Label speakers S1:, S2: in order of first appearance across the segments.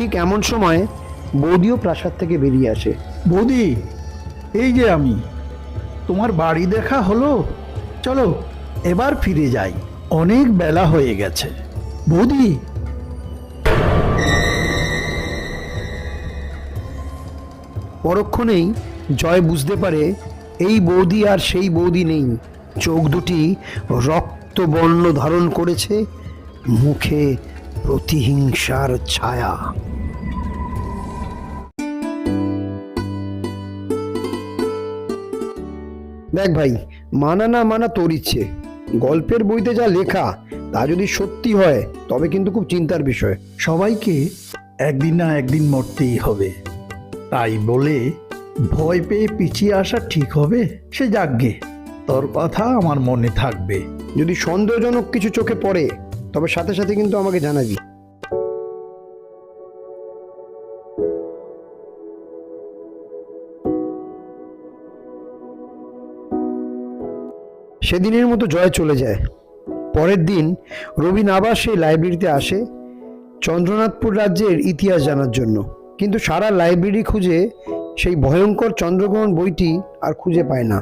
S1: ঠিক এমন সময় বৌদিও প্রাসাদ থেকে বেরিয়ে আসে।
S2: বৌদি এই যে আমি। তোমার বাড়ি দেখা হলো? চলো এবার ফিরে যাই। অনেক বেলা হয়ে গেছে। বৌদি!
S1: পরক্ষণেই জয় বুঝতে পারে এই বৌদি আর সেই বৌদি নেই। চোখ দুটি রক্তবর্ণ ধারণ করেছে মুখে প্রতিহিংসার ছায়া। দেখ ভাই মানা না মানা তোর ইচ্ছে। গল্পের বইতে যা লেখা তা যদি সত্যি হয় তবে কিন্তু খুব চিন্তার বিষয়।
S2: সবাইকে একদিন না একদিন মরতেই হবে। তাই বলে ভয় পেয়ে পিছিয়ে আসা ঠিক হবে? সে যাকগে তোর কথা আমার মনে থাকবে।
S1: যদি সন্দেহজনক কিছু চোখে পড়ে তবে সাথে সাথে কিন্তু আমাকে জানাবি। সেদিনের মতো জয় চলে যায়। পরের দিন রবিন আবার সেই লাইব্রেরিতে আসে চন্দ্রনাথপুর রাজ্যের ইতিহাস জানার জন্য। কিন্তু সারা লাইব্রেরি খুঁজে সেই ভয়ঙ্কর চন্দ্রগ্রহণ বইটি আর খুঁজে পায় না।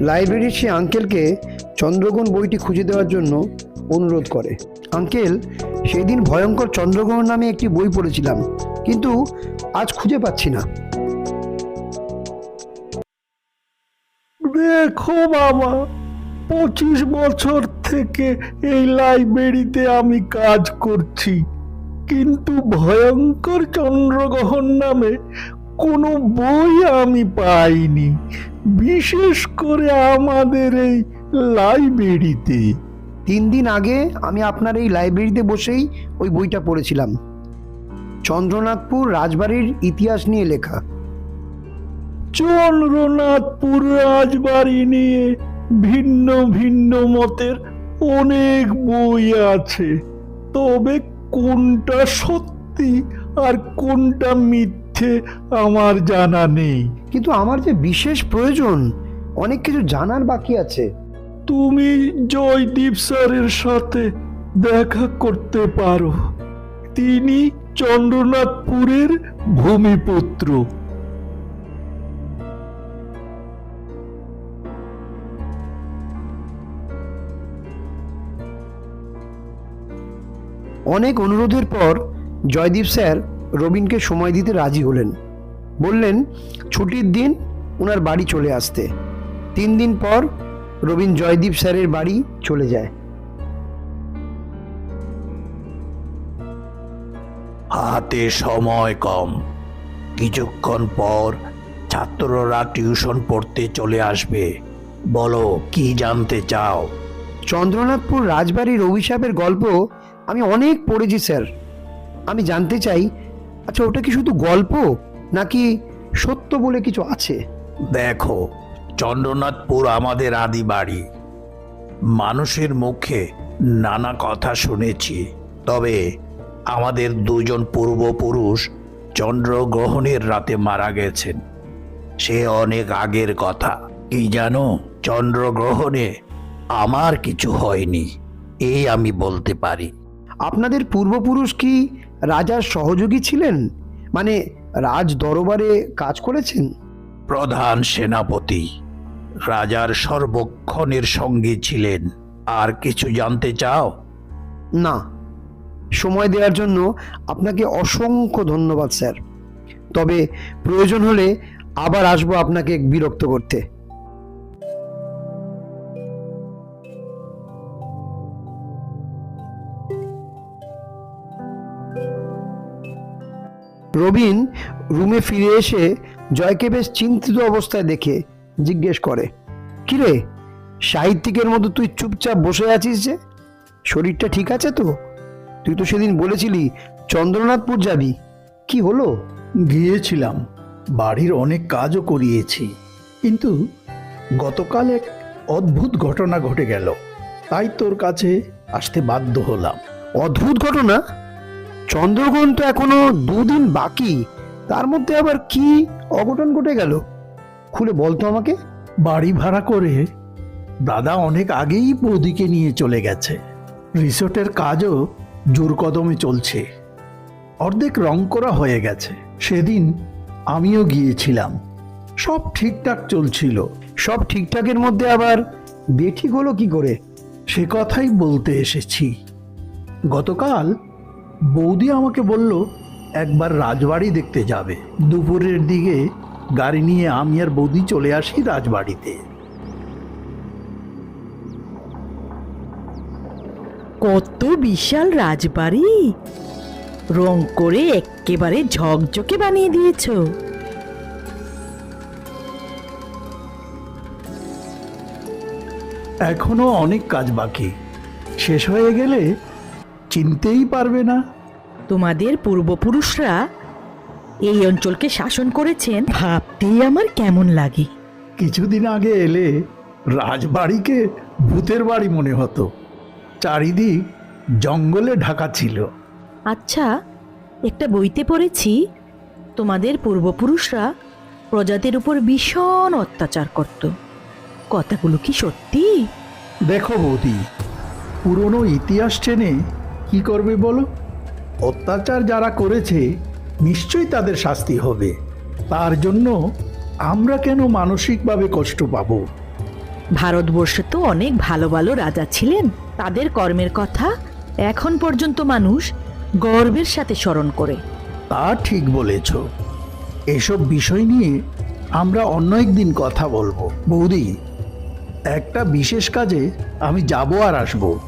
S1: লাইব্রেরির সে আঙ্কেলকে চন্দ্রগ্রহণ বইটি খুঁজে দেওয়ার জন্য অনুরোধ করে। আঙ্কেল সেই দিন ভয়ঙ্কর চন্দ্রগ্রহণ নামে একটি বই পড়েছিলাম, কিন্তু আজ খুঁজে পাচ্ছি না।
S2: দেখো বাবা, পঁচিশ বছর থেকে এই লাইব্রেরিতে আমি কাজ করছি, কিন্তু ভয়ঙ্কর চন্দ্রগ্রহণ নামে কোনো বই আমি পাইনি, বিশেষ করে আমাদের এই লাইব্রেরিতে।
S1: তিন দিন আগে আমি আপনার এই লাইব্রেরিতে বসেই ওই বইটা পড়েছিলাম। চন্দ্রনাথপুর রাজবাড়ির ইতিহাস নিয়ে লেখা।
S2: চন্দ্রনাথপুর রাজবাড়ি নিয়ে ভিন্ন ভিন্ন মতের অনেক বই আছে। তবে কোনটা সত্যি আর কোনটা মিথ্যে আমার জানা নেই।
S1: কিন্তু আমার যে বিশেষ প্রয়োজন অনেক কিছু জানার বাকি আছে।
S2: তুমি জয়দীপ স্যারের সাথে দেখা করতে পারো। তিনি চন্দ্রনাথপুরের ভূমিপুত্র।
S1: অনেক অনুরোধের পর জয়দীপ স্যার রবিনকে সময় দিতে রাজি হলেন। বললেন, ছুটির দিন ওনার বাড়ি চলে আসতে। তিন দিন পর রবিন জয়দীপ স্যারের বাড়ি চলে যায়।
S3: হাতে সময় কম। কিছুক্ষণ পর ছাত্ররা টিউশন পড়তে চলে আসবে। বলো কি জানতে চাও?
S1: চন্দ্রনাথপুর রাজবাড়ির অভিশাপের গল্প আমি অনেক পড়েছি স্যার। আমি জানতে চাই আচ্ছা ওটা কি শুধু গল্প নাকি সত্য বলে কিছু আছে?
S3: দেখো চন্দ্রনাথপুর আমাদের আদি বাড়ি। মানুষের মুখে নানা কথা শুনেছি তবে আমাদের দুজন পূর্বপুরুষ চন্দ্রগ্রহণের রাতে মারা গেছেন। সে অনেক আগের কথা। কি জানো চন্দ্রগ্রহণে আমার কিছু হয়নি এই আমি বলতে পারি।
S1: আপনাদের পূর্বপুরুষ কি রাজার সহযোগী ছিলেন? মানে রাজ দরবারে কাজ করেছেন?
S3: প্রধান সেনাপতি। রাজার সর্বক্ষণের সঙ্গে ছিলেন। আর কিছু জানতে চাও?
S1: না। সময় দেওয়ার জন্য আপনাকে অসংখ্য ধন্যবাদ, স্যার। তবে প্রয়োজন হলে আবার আসব আপনাকে বিরক্ত করতে। রবিন রুমে ফিরে এসে জয়কে বেশ চিন্তিত অবস্থায় দেখে জিজ্ঞেস করে কিরে সাহিত্যিকের মতো তুই চুপচাপ বসে আছিস যে? শরীরটা ঠিক আছে তো? তুই তো সেদিন বলেছিলি চন্দ্রনাথপুর যাবি। কি হলো?
S2: গিয়েছিলাম বাড়ির অনেক কাজও করিয়েছি কিন্তু গতকাল এক অদ্ভুত ঘটনা ঘটে গেল। তাই তোর কাছে আসতে বাধ্য হলাম।
S1: অদ্ভুত ঘটনা? চন্দ্রগ্রহণ তো এখনও দুদিন বাকি। তার মধ্যে আবার কি অঘটন ঘটে গেল? খুলে বলতো আমাকে।
S2: বাড়ি ভাড়া করে দাদা অনেক আগেই বৌদিকে নিয়ে চলে গেছে। রিসোর্টের কাজও জোর কদমে চলছে। অর্ধেক রং করা হয়ে গেছে। সেদিন আমিও গিয়েছিলাম। সব ঠিকঠাক চলছিল।
S1: সব ঠিকঠাকের মধ্যে আবার বেঠিক হলো কি করে?
S2: সে কথাই বলতে এসেছি। গতকাল বৌদি আমাকে বলল, একবার রাজবাড়ি দেখতে যাবে। দুপুরের দিকে গাড়ি নিয়ে আমি আর বৌদি চলে আসি রাজবাড়িতে।
S4: কত বিশাল রাজবাড়ি! রং করে একেবারে ঝকঝকে বানিয়ে দিয়েছ।
S2: এখনও অনেক কাজ বাকি। শেষ হয়ে গেলে চিনতেই পারবে না।
S4: তোমাদের পূর্বপুরুষরা এই অঞ্চলকে শাসন করেছেন? ভাবতেই আমার কেমন লাগে।
S2: কিছুদিন আগে এলে রাজবাড়িকে ভূতের বাড়ি মনে হতো। চারিদিক জঙ্গলে ঢাকা ছিল।
S4: আচ্ছা একটা বইতে পড়েছি তোমাদের পূর্বপুরুষরা প্রজাতির উপর ভীষণ অত্যাচার করত। কথাগুলো কি সত্যি?
S2: দেখো বৌদি পুরনো ইতিহাস টেনে কি করবে বলো? অত্যাচার যারা করেছে নিশ্চয়ই তাদের শাস্তি হবে। তার জন্য আমরা কেন মানসিকভাবে কষ্ট পাবো?
S4: ভারতবর্ষে তো অনেক ভালো ভালো রাজা ছিলেন। তাদের কর্মের কথা এখন পর্যন্ত মানুষ গর্বের সাথে স্মরণ করে।
S2: তা ঠিক বলেছ। এসব বিষয় নিয়ে আমরা অন্য একদিন কথা বলব। বৌদি একটা বিশেষ কাজে আমি যাব আর আসব।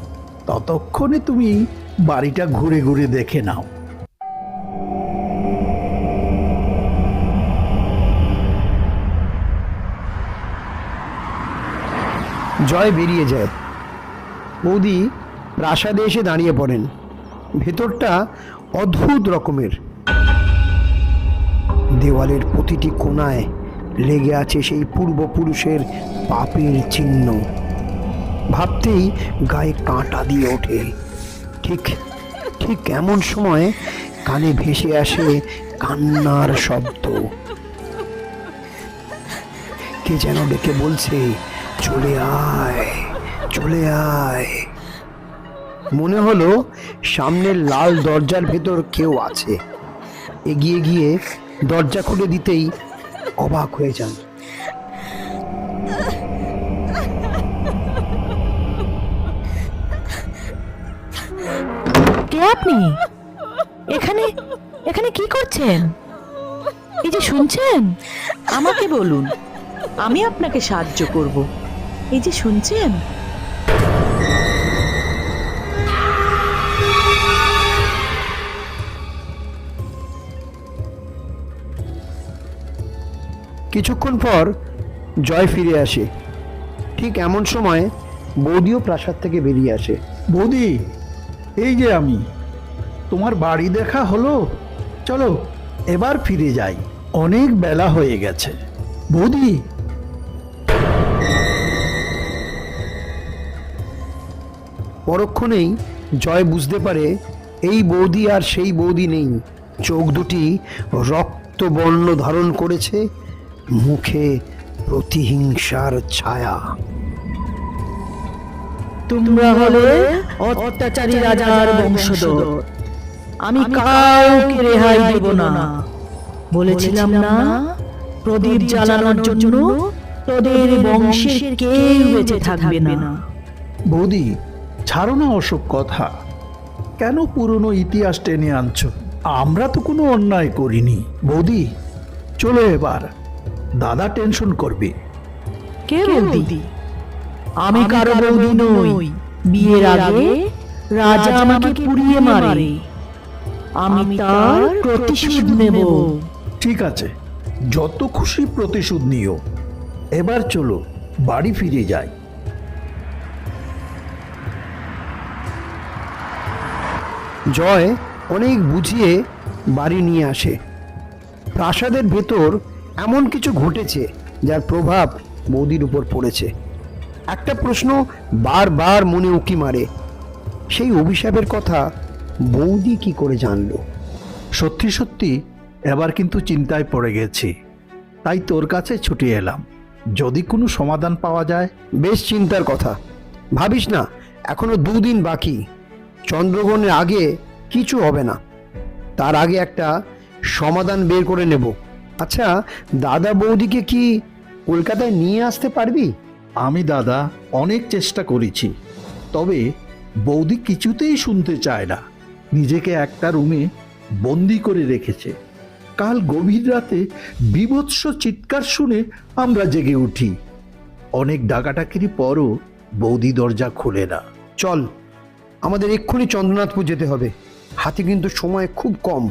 S2: ততক্ষণে তুমি বাড়িটা ঘুরে ঘুরে দেখে নাও।
S1: জয় বেরিয়ে যায়। বৌদি প্রাসাদে এসে দাঁড়িয়ে পড়েন। ভেতরটা অদ্ভুত রকমের। দেওয়ালের প্রতিটি কোণায় লেগে আছে সেই পূর্বপুরুষের পাপের চিহ্ন। ভাবতেই গায়ে কাঁটা দিয়ে ওঠে। ঠিক ঠিক এমন সময় কানে ভেসে আসে কান্নার শব্দ। কে যেন ডেকে বলছে চলে আয় চলে আয়। মনে হলো সামনের লাল দরজার ভেতর কেউ আছে। এগিয়ে গিয়ে দরজা খুলে দিতেই অবাক হয়ে যান।
S4: কে আপনি? এখানে এখানে কি করছেন? এই যে শুনছেন? আমাকে বলুন আমি আপনাকে সাহায্য করব। এই যে শুনছেন?
S1: কিছুক্ষণ পর জয় ফিরে আসে। ঠিক এমন সময় বৌদিও প্রাসাদ থেকে বেরিয়ে আসে।
S2: বৌদি এই যে আমি। তোমার বাড়ি দেখা হলো? চলো এবার ফিরে যাই। অনেক বেলা হয়ে গেছে। বৌদি
S1: পরক্ষণেই জয় বুঝতে পারে এই বৌদি আর সেই বৌদি নেই। চোখ দুটি রক্তবর্ণ ধারণ করেছে মুখে প্রতিহিংসার ছায়া।
S4: তোমরা হলে অত্যাচারী রাজার বংশধর। আমি কাউকে রেহাই দেব না। বলেছিলাম না প্রদীপ জ্বালানোর জন্য তোদের বংশের কেউ বেঁচে থাকবে না।
S2: বৌদি ছাড়ো না ওসব কথা। কেন পুরনো ইতিহাস টেনে আনছো? আমরা তো কোনো অন্যায় করিনি। বৌদি চলো এবার। দাদা টেনশন করবে।
S4: কে বৌদি? আমি কারও বৌদি নই। বিয়ের আগে রাজা আমাকে পুড়িয়ে মারে। আমি তার প্রতিশোধ নেব।
S2: ঠিক আছে। যত খুশি প্রতিশোধ নিও। এবার চলো বাড়ি ফিরে যাই।
S1: জয় অনেক বুঝিয়ে বাড়ি নিয়ে আসে। প্রাসাদের ভেতর এমন কিছু ঘটেছে যার প্রভাব বৌদির উপর পড়েছে। একটা প্রশ্ন বারবার মনে উকি মারে, সেই অভিশাপের কথা বৌদি কি করে জানল?
S2: সত্যি সত্যি এবার কিন্তু চিন্তায় পড়ে গেছি, তাই তোর কাছে ছুটে এলাম। যদি কোনো সমাধান পাওয়া যায়?
S1: বেশ চিন্তার কথা। ভাবিস না, এখনও দুদিন বাকি। চন্দ্রগ্রহণের আগে কিছু হবে না। তার আগে একটা সমাধান বের করে নেব। আচ্ছা দাদা বৌদিকে কি কলকাতায় নিয়ে আসতে পারবি?
S2: আমি দাদা অনেক চেষ্টা করেছি, তবে বৌদি কিছুতেই শুনতে চায় না। নিজেকে একটা রুমে বন্দি করে রেখেছে। কাল গভীর রাতে বিভৎস চিৎকার শুনে আমরা জেগে উঠি। অনেক ডাকাটাকির পরও বৌদি দরজা খোলে না।
S1: চল আমাদের এক্ষুনি চন্দ্রনাথপুর যেতে হবে। হাতে কিন্তু সময় খুব কম।